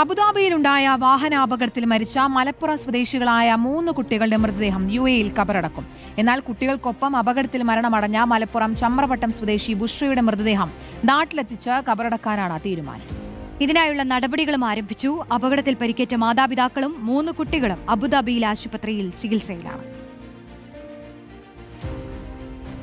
അബുദാബിയിലുണ്ടായ വാഹനാപകടത്തിൽ മരിച്ച മലപ്പുറം സ്വദേശികളായ മൂന്ന് കുട്ടികളുടെ മൃതദേഹം യു എയിൽ കബറടക്കും. എന്നാൽ കുട്ടികൾക്കൊപ്പം അപകടത്തിൽ മരണമടഞ്ഞ മലപ്പുറം ചമ്രവട്ടം സ്വദേശി ബുഷ്രയുടെ മൃതദേഹം നാട്ടിലെത്തിച്ച് കബറടക്കാനാണ് തീരുമാനം. ഇതിനായുള്ള നടപടികളും ആരംഭിച്ചു. അപകടത്തിൽ പരിക്കേറ്റ മാതാപിതാക്കളും മൂന്ന് കുട്ടികളും അബുദാബിയിൽ ആശുപത്രിയിൽ ചികിത്സയിലാണ്.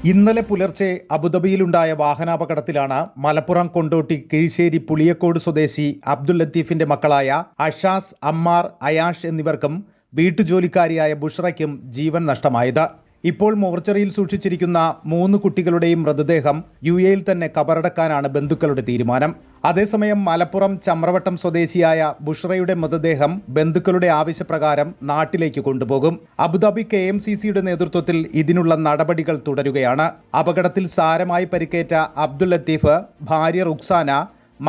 ഇന്നലെ പുലർച്ചെ അബുദാബിയിലുണ്ടായ വാഹനാപകടത്തിലാണ് മലപ്പുറം കൊണ്ടോട്ടി കിഴിശ്ശേരി പുളിയക്കോട് സ്വദേശി അബ്ദുൽ ലത്തീഫിന്റെ മക്കളായ അഷാസ് അമ്മാർ അയാഷ് എന്നിവർക്കും വീട്ടുജോലിക്കാരിയായ ബുഷ്റയ്ക്കും ജീവൻ നഷ്ടമായത്. ഇപ്പോൾ മോർച്ചറിയിൽ സൂക്ഷിച്ചിരിക്കുന്ന മൂന്ന് കുട്ടികളുടെയും മൃതദേഹം യു എയിൽ തന്നെ കബറടക്കാനാണ് ബന്ധുക്കളുടെ തീരുമാനം. അതേസമയം മലപ്പുറം ചമ്രവട്ടം സ്വദേശിയായ ബുഷ്റയുടെ മൃതദേഹം ബന്ധുക്കളുടെ ആവശ്യപ്രകാരം നാട്ടിലേക്ക് കൊണ്ടുപോകും. അബുദാബി കെ എം സി സിയുടെ നേതൃത്വത്തിൽ ഇതിനുള്ള നടപടികൾ തുടരുകയാണ്. അപകടത്തിൽ സാരമായി പരിക്കേറ്റ അബ്ദുൽ ലത്തീഫ് ഭാര്യ റുക്സാന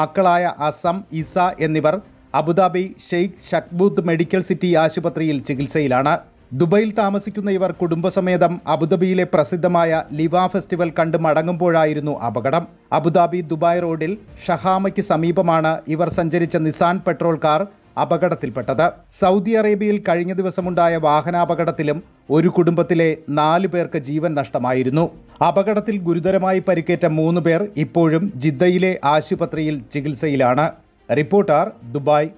മക്കളായ അസം ഇസ എന്നിവർ Abu Dhabi Sheikh Shakhbout medical city ആശുപത്രിയിൽ ചികിത്സയിലാണ്. ദുബൈയിൽ താമസിക്കുന്ന ഇവർ കുടുംബസമേതം അബുദാബിയിലെ പ്രസിദ്ധമായ ലിവ ഫെസ്റ്റിവൽ കണ്ട് മടങ്ങുമ്പോഴായിരുന്നു അപകടം. അബുദാബി ദുബായ് റോഡിൽ ഷഹാമയ്ക്ക് സമീപമാണ് ഇവർ സഞ്ചരിച്ച നിസാൻ പെട്രോൾ കാർ അപകടത്തിൽപ്പെട്ടത്. സൗദി അറേബ്യയിൽ കഴിഞ്ഞ ദിവസമുണ്ടായ വാഹനാപകടത്തിലും ഒരു കുടുംബത്തിലെ നാലു പേർക്ക് ജീവൻ നഷ്ടമായിരുന്നു. അപകടത്തിൽ ഗുരുതരമായി പരിക്കേറ്റ മൂന്ന് പേർ ഇപ്പോഴും ജിദ്ദയിലെ ആശുപത്രിയിൽ ചികിത്സയിലാണ്. Reporter Dubai